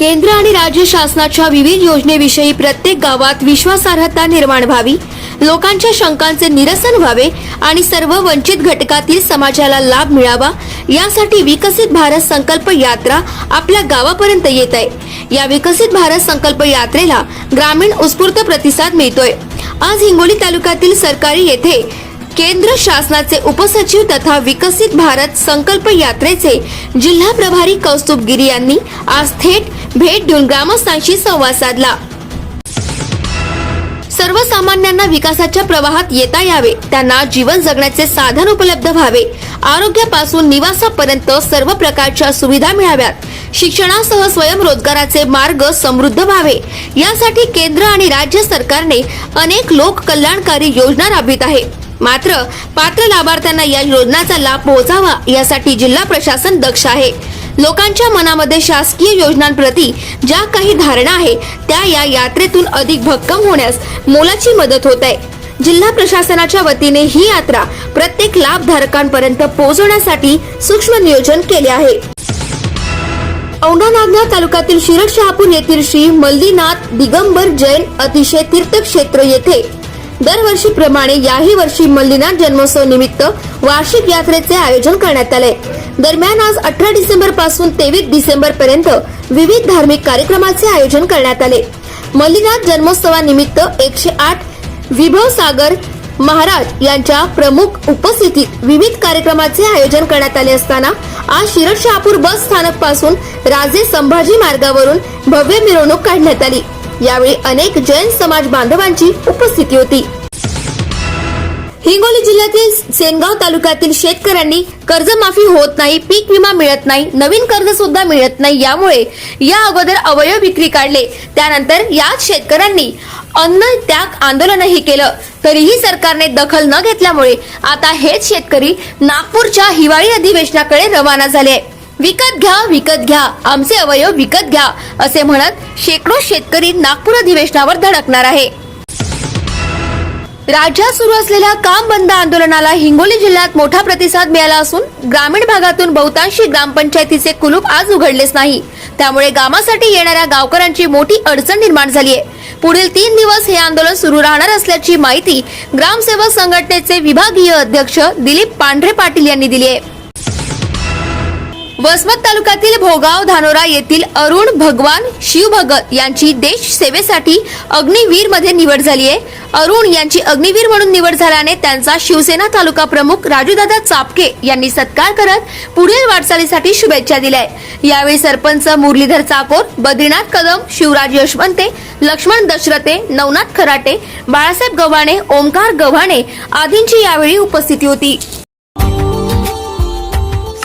केंद्र आणि राज्य शासनाच्या विविध योजनेविषयी प्रत्येक गावात विश्वासार्हता निर्माण व्हावी लोकांच्या शंकांचे निरसन व्हावे आणि सर्व वंचित घटकातील समाजाला लाभ मिळावा यासाठी विकसित भारत संकल्प यात्रा आपल्या गावापर्यंत येत आहे. या विकसित भारत संकल्प यात्रेला ग्रामीण उत्स्फूर्त प्रतिसाद मिळतोय. आज हिंगोली तालुक्यातील सरकारी येथे केंद्र शासनाचे उपसचिव तथा विकसित भारत संकल्प यात्रेचे जिल्हा प्रभारी कौस्तुभ गिरी यांनी आज थेट भेट देऊन ग्रामस्थांशी संवाद साधला. सर्वसामान्यांना विकासाच्या प्रवाहात येता यावे त्यांना जीवन जगण्याचे साधन उपलब्ध व्हावे. आरोग्यापासून निवासापर्यंत सर्व प्रकारच्या सुविधा मिळाव्यात. शिक्षणासह स्वयंरोजगाराचे मार्ग समृद्ध व्हावे. यासाठी केंद्र आणि राज्य सरकारने अनेक लोक कल्याणकारी योजना राबवित आहे. मात्र पात्र लाभार्थ्यांना या योजनाचा लाभ पोहोचावा यासाठी जिल्हा प्रशासन दक्ष आहे. लोकांच्या मनामध्ये शासकीय योजनांप्रती ज्या काही धारणा आहे त्या या यात्रेतून अधिक भक्कम होण्यास मोलाची मदत होत आहे. जिल्हा प्रशासनाच्या वतीने ही यात्रा प्रत्येक लाभधारकांपर्यंत पोहोचवण्यासाठी सूक्ष्म नियोजन केले आहे. औंढा नागनाथ तालुक्यातील शिरड शहापूर येथील श्री मल्लीनाथ दिगंबर जैन अतिशय तीर्थक्षेत्र येथे दरवर्षीप्रमाणे याही वर्षी मल्लीनाथ जन्मोत्सव निमित्त वार्षिक यात्रेचे आयोजन करण्यात आले. दरम्यान आज अठरा डिसेंबरपासून तेवीस डिसेंबर पर्यंत विविध धार्मिक कार्यक्रमाचे आयोजन करण्यात आले. मल्लीनाथ जन्मोत्सवानिमित्त एकशे आठ विभव सागर महाराज यांच्या प्रमुख उपस्थितीत विविध कार्यक्रमाचे आयोजन करण्यात आले असताना आज शिरड शहापूर बस स्थानकपासून राजे संभाजी मार्गावरून भव्य मिरवणूक काढण्यात आली. यावेळी अनेक जैन समाज बांधवांची उपस्थिती होती. हिंगोली जिल्ह्यातील सेनगाव तालुक्यातील शेतकऱ्यांनी कर्जमाफी होत नाही पीक विमा मिळत नाही नवीन कर्ज सुद्धा मिळत नाही यामुळे या अगोदर अवयव विक्री काढले. त्यानंतर याच शेतकऱ्यांनी अन्न त्याग आंदोलनही केलं. तरीही सरकारने दखल न घेतल्यामुळे आता हेच शेतकरी नागपूरच्या हिवाळी अधिवेशनाकडे रवाना झाले आहे. विकत घ्या विकत घ्या आमचे अवयव विकत घ्या असे म्हणत शेकडो शेतकरी नागपूर अधिवेशनावर धडकणार आहे. राज्यात सुरू असलेल्या काम बंद आंदोलनाला हिंगोली जिल्ह्यात मोठा प्रतिसाद मिळाला असून ग्रामीण भागातून बहुतांशी ग्रामपंचायतीचे कुलूप आज उघडलेच नाही. त्यामुळे गावासाठी येणाऱ्या गावकऱ्यांची मोठी अडचण निर्माण झाली आहे पुढील तीन दिवस हे आंदोलन सुरू राहणार असल्याची माहिती ग्रामसेवक संघटनेचे विभागीय अध्यक्ष दिलीप पांढरे पाटील यांनी दिली आहे वसमत तालुक्यातील भोगाव धानोरा येथील अरुण भगवान शिवभगत यांची देश सेवेसाठी अग्निवीरमध्ये निवड झाली आहे. अरुण यांची अग्निवीर म्हणून निवड झाल्याने त्यांचा शिवसेना तालुका प्रमुख राजूदादा चापके यांनी सत्कार करत पुढील वाटचालीसाठी शुभेच्छा दिल्या यावेळी सरपंच मुरलीधर चाकोर बद्रीनाथ कदम शिवराज यशवंते लक्ष्मण दशरथे नवनाथ खराटे बाळासाहेब गव्हाणे ओमकार गव्हाणे आदींची यावेळी उपस्थिती होती.